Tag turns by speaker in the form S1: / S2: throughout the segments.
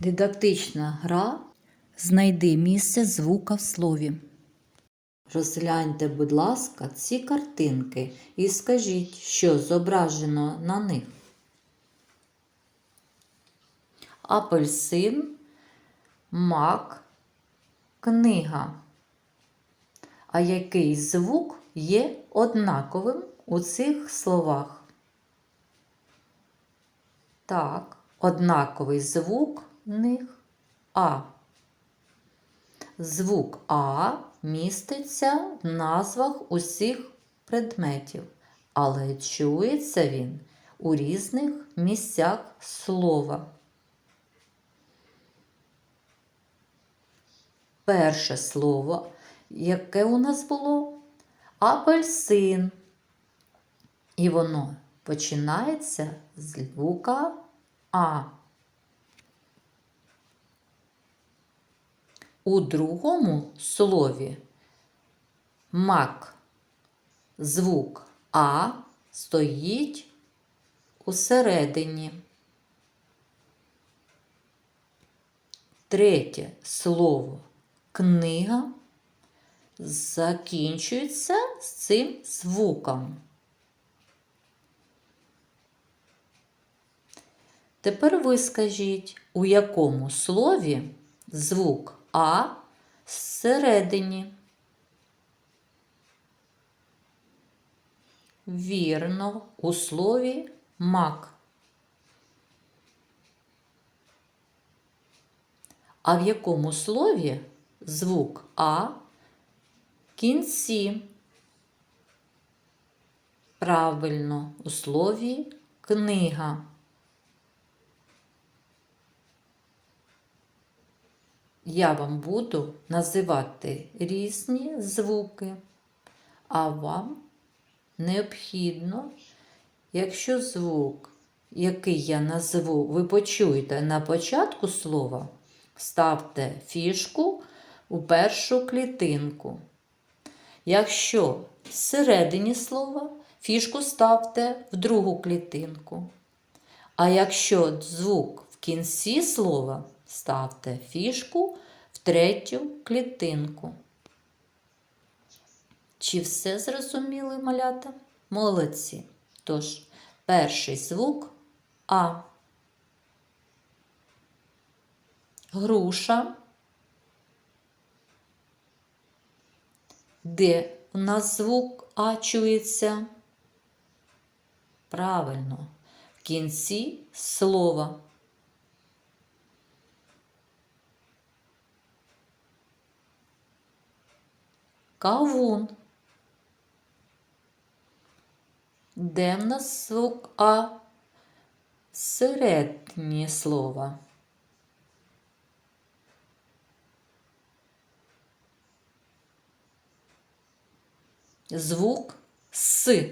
S1: Дидактична гра Знайди місце звука в слові. Розгляньте, будь ласка, ці картинки і скажіть, що зображено на них. Апельсин, мак, книга. А який звук є однаковим у цих словах? Так, однаковий звук них А. Звук А міститься в назвах усіх предметів, але чується він у різних місцях слова. Перше слово, яке у нас було? Апельсин. І воно починається з звука А. У другому слові мак звук А стоїть усередині. Третє слово книга закінчується з цим звуком. Тепер ви скажіть, у якому слові звук А всередині? Вірно, у слові мак. А в якому слові звук А кінці? Правильно, у слові книга. Я вам буду називати різні звуки, а вам необхідно, якщо звук, який я назву, ви почуєте на початку слова, ставте фішку у першу клітинку. Якщо всередині слова, фішку ставте в другу клітинку. А якщо звук в кінці слова, ставте фішку в третю клітинку. Чи все зрозуміли малята? Молодці. Тож, перший звук А. Груша. Де у нас звук А чується? Правильно, в кінці слова. Кавун. Де нас звук А? Середнє слово. Звук С.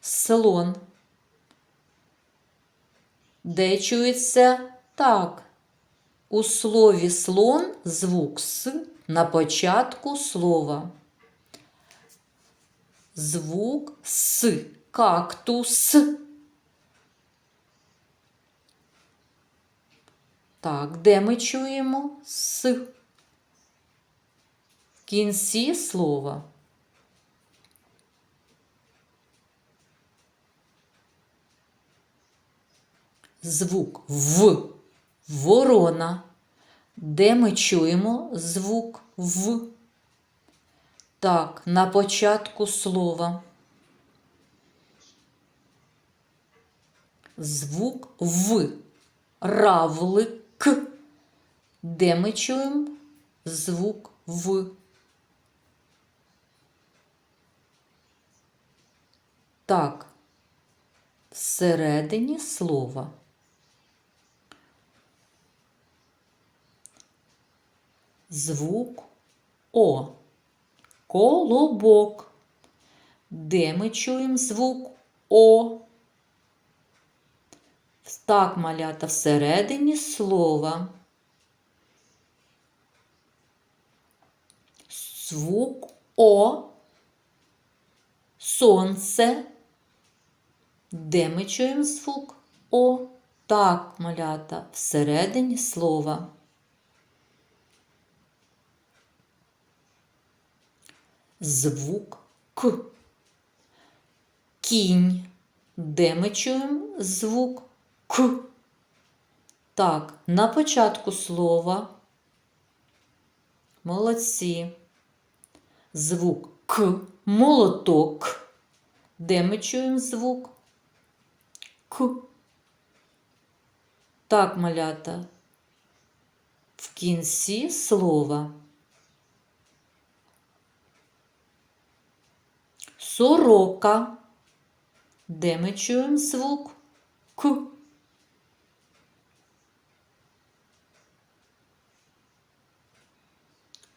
S1: Слон. Де чується так? У слові слон звук С на початку слова. Звук С. Кактус. Так, де ми чуємо С? В кінці слова. Звук В. Ворона. Де ми чуємо звук В? Так, на початку слова. Звук В. Равлик. Де ми чуємо звук В? Так, всередині слова. Звук О. Колобок. Де ми чуємо звук О? Так, малята, всередині слова. Звук О. Сонце. Де ми чуємо звук О? Так, малята, всередині слова. Звук К. Кінь. Де ми чуємо звук К? Так, на початку слова. Молодці. Звук К. Молоток. Де ми чуємо звук К? Так, малята. В кінці слова. Сорока. Де ми чуємо звук К?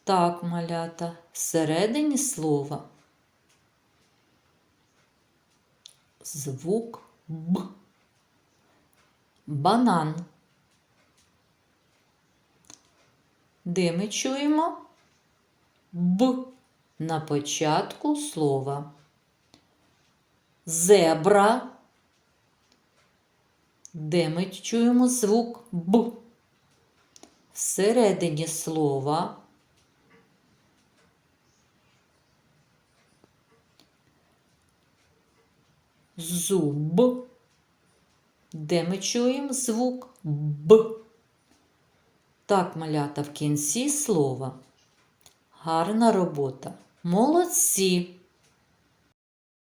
S1: Так, малята, всередині слова. Звук Б. Банан. Де ми чуємо Б на початку слова. Зебра. Де ми чуємо звук Б. Всередині слова. Зуб. Де ми чуємо звук Б. Так, малята в кінці слова. Гарна робота. Молодці!